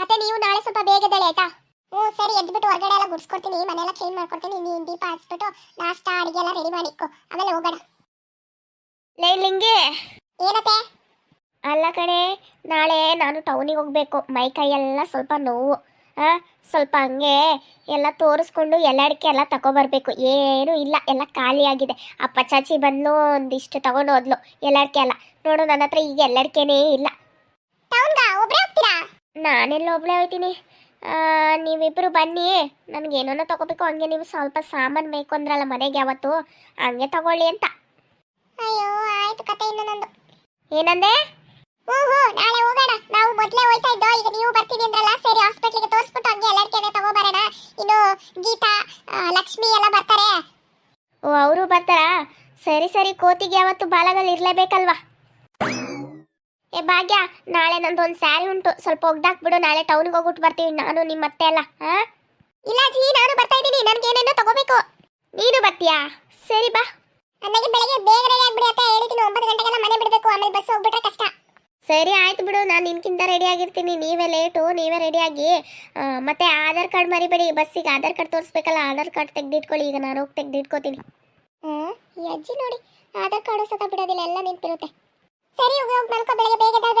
ಮತ್ತೆ ನೀವು ನಾಳೆ ಸ್ವಲ್ಪ ಬೇಗ ಆಯ್ತಾ? ಹ್ಞೂ ಸರಿ ಎದ್ಬಿಟ್ಟು ಹೊರಗಡೆ ಎಲ್ಲ ಗುಡ್ಸ್ಕೊಡ್ತೀನಿ ಮನೆಯೆಲ್ಲ ಕ್ಲೀನ್ ಮಾಡ್ಕೊಡ್ತೀನಿ ನೀನು ದೀಪ ಹಚ್ಬಿಟ್ಟು ನಾಷ್ಟ ಅಡಿಗೆ ಎಲ್ಲ ರೆಡಿ ಮಾಡಿ ಆಮೇಲೆ ಹೋಗೋಣ. ಲೇ ಲಿಂಗಿ! ಏನತ್ತೆ? ಅಲ್ಲ ಕಣೆ ನಾಳೆ ನಾನು ಟೌನಿಗೆ ಹೋಗಬೇಕು. ಮೈ ಕೈಯೆಲ್ಲ ಸ್ವಲ್ಪ ನೋವು. ಆ, ಸ್ವಲ್ಪ ಹಂಗೆ ಎಲ್ಲ ತೋರಿಸ್ಕೊಂಡು ಎಲ್ಲ ಅಡಿಕೆ ಎಲ್ಲ ತಗೊಬರ್ಬೇಕು ಏನೂ ಇಲ್ಲ ಎಲ್ಲ ಖಾಲಿಯಾಗಿದೆ ಅಪ್ಪಾ ಚಾಚಿ ಬಂದು ಒಂದಿಷ್ಟು ತಗೊಂಡು ಹೋದ್ಲು ಎಲ್ಲ ಅಡಿಕೆ ಎಲ್ಲ. ನೋಡು ನನ್ನ ಹತ್ರ ಈಗ ಎಲ್ಲ ಅಡಿಕೆನೇ ಇಲ್ಲ. ನಾನೆಲ್ಲ ಒಬ್ಳೆ ಹೋಯ್ತೀನಿ. ನೀವಿಬ್ಬರು ಬನ್ನಿ ನನಗೆ ಏನೋ ತಗೋಬೇಕು ಹಂಗೆ ನೀವು ಸ್ವಲ್ಪ ಸಾಮಾನು ಬೇಕು ಅಂದ್ರಲ್ಲ ಮನೆಗೆ ಯಾವತ್ತು. ಹಂಗೆ ತಗೊಳ್ಳಿ ಅಂತ. ಅಯ್ಯೋ ಆಯ್ತು ಕತೆ ಇನ್ನು ನಂದು. ಏನಂದೆ? ಹ್ಞೂ ನಾಳೆ ಹೋಗೋಣ. ನಾವು ಮೊದಲೇ ಹೋಯ್ತಾ ಇದ್ದೋ ಈಗ ನೀವು ಬರ್ತೀನಿ ಅಂದ್ರಲ್ಲ ಸರಿ ಹಾಸ್ಪಿಟ್ಲಿಗೆ ತೋರಿಸ್ಬಿಟ್ಟು ಹಂಗೆ ಎಲ್ಲರಿಗೆನೆ ತಗೋಬರೋಣ. ಇನ್ನು ಗೀತಾ ಲಕ್ಷ್ಮಿ ಎಲ್ಲ ಬರ್ತಾರೆ. ಓ ಅವರು ಬರ್ತಾರಾ? ಸರಿ ಸರಿ ಕೋತಿಗೆ ಯಾವತ್ತು ಬಾಲಗಳು ಇರಲೇಬೇಕಲ್ವಾ? ಏ ಭಾಗ್ಯ ನಾಳೆ ನಂದೊಂದು ಸ್ಯಾರಿ ಉಂಟು. ಸ್ವಲ್ಪ ಒಗ್ದಾಕ್ಬಿಡು ನಾಳೆ ಟೌನ್ಗೆ ಹೋಗ್ಬಿಟ್ಟು ಬರ್ತೀವಿ. ನಾನು ನಿಮ್ಮ ಮತ್ತೆ ಅಲ್ಲ ಹಾ ಇಲ್ಲ ಜಿ ನಾನು ಬರ್ತಾ ಇದ್ದೀನಿ. ನನಗೆ ಏನೇನೋ ತಗೋಬೇಕು. ನೀನು ಬರ್ತೀಯಾ? ಸರಿ ಬಾ. ನನಗೆ ಬೆಳಗ್ಗೆ ಬೇಗ ರೆಡಿ ಆಗ್ಬಿಡಿ ಅಂತ ಹೇಳಿದ್ದೀನಿ ಒಂಬತ್ತು ಗಂಟೆಗೆಲ್ಲ ಮನೆ ಬಿಡಬೇಕು. ಆಮೇಲೆ ಬಸ್ ಹೋಗ್ಬಿಟ್ರೆ ಕಷ್ಟ. ಸರಿ ಆಯ್ತು ಬಿಡು. ನಾನು ನಿನ್ಕಿಂತ ರೆಡಿ ಆಗಿರ್ತೀನಿ. ನೀವೇ ಲೇಟು ನೀವೇ ರೆಡಿಯಾಗಿ ಮತ್ತೆ ಆಧಾರ್ ಕಾರ್ಡ್ ಮರಿಬೇಡಿ. ಬಸ್ಸಿಗೆ ಆಧಾರ್ ಕಾರ್ಡ್ ತೋರಿಸ್ಬೇಕಲ್ಲ ಆಧಾರ್ ಕಾರ್ಡ್ ತೆಗ್ದಿಟ್ಕೊಳ್ಳಿ. ಈಗ ನಾನು ಹೋಗಿ ತೆಗ್ದಿಟ್ಕೋತೀನಿ. ಹ್ಞೂ ಈ ಅಜ್ಜಿ ನೋಡಿ ಆಧಾರ್ ಕಾರ್ಡು ಸತ ಬಿಡೋದಿಲ್ಲ. ಎಲ್ಲ ನೆನಪಿರುತ್ತೆ ಸರಿ ಹೋಗಿ ಹೋಗಿ ಬೆಳಗ್ಗೆ ಬೇಗ